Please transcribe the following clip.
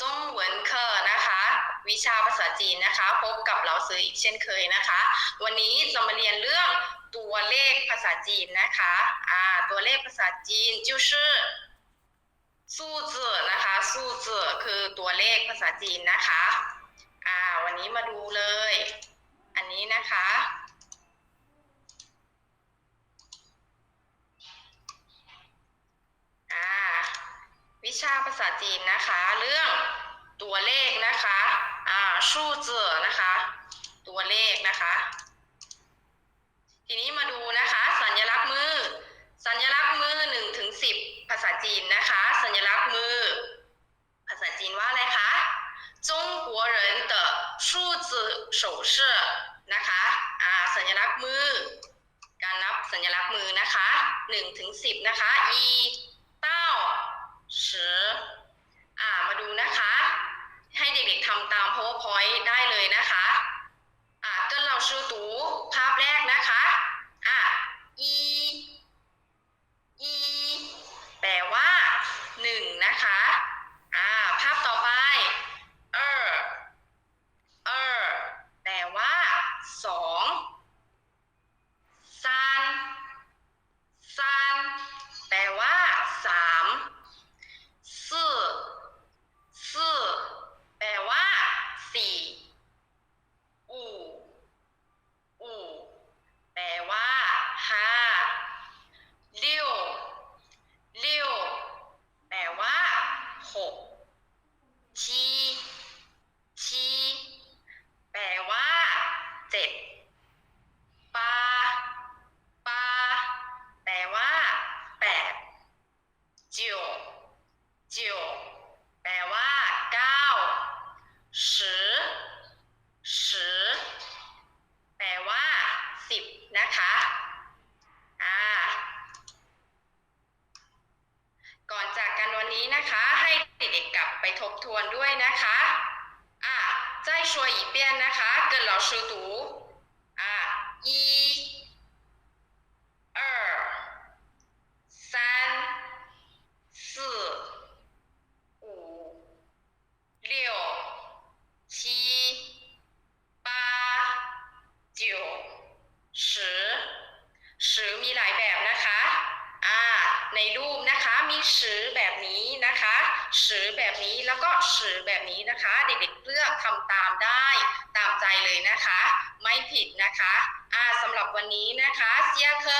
จงเหวินเคอร์นะคะ วิชาภาษาจีนนะคะ พบกับเราซื้ออีกเช่นเคยนะคะ วันนี้จะมาเรียนเรื่องตัวเลขภาษาจีนนะคะอ่าตัวเลขภาษาจีน就是สู้นะคะสู้จื่อคือตัวเลขภาษาจีนนะคะอ่าวันนี้มาดูเลย อันนี้นะคะ วิชาภาษาจีนนะคะ เรื่องตัวเลขนะคะอ่าชู่เจอนะคะ ตัวเลขนะคะ ทีนี้มาดูนะคะ สัญลักษณ์มือ สัญลักษณ์มือหนึ่งถึงสิบภาษาจีนนะคะ สัญลักษณ์มือ ภาษาจีนว่าอะไรคะ中国人的数字手势นะคะอ่าสัญลักษณ์มือ การนับสัญลักษณ์มือนะคะหนึ่งถึงสิบนะคะอีเต้า สืออ่ามาดูนะคะ ให้เด็กๆทำตาม powerpoint ได้เลยนะคะอ่าก็เราชื่อตูภาพแรกนะคะอ่าอีอีแปลว่าหนึ่งนะคะอ่าภาพต่อไปเออเออแปลว่าสอง ซานซานแปลว่าสามสี่สี่แปลว่าสี่อู่อู่แปลว่าห้าเลี้ยวเลี้ยวแปลว่าหกชีชีแปลว่าเจ็ด ปาปาแปลว่าแปดเจียวเจียวแปลว่าเก้าสิสิแปลว่าสิบ นะคะอ่าก่อนจากกันวันนี้นะคะ ให้เด็กๆกลับไปทบทวนด้วยนะคะอ่า再说一遍นะคะ跟老师读啊，一、 รูปนะคะ มีสือแบบนี้นะคะสือแบบนี้แล้วก็สือแบบนี้นะคะ เด็กๆเลือกทำตามได้ตามใจเลยนะคะ ไม่ผิดนะคะอ่าสำหรับวันนี้นะคะเซียเคอ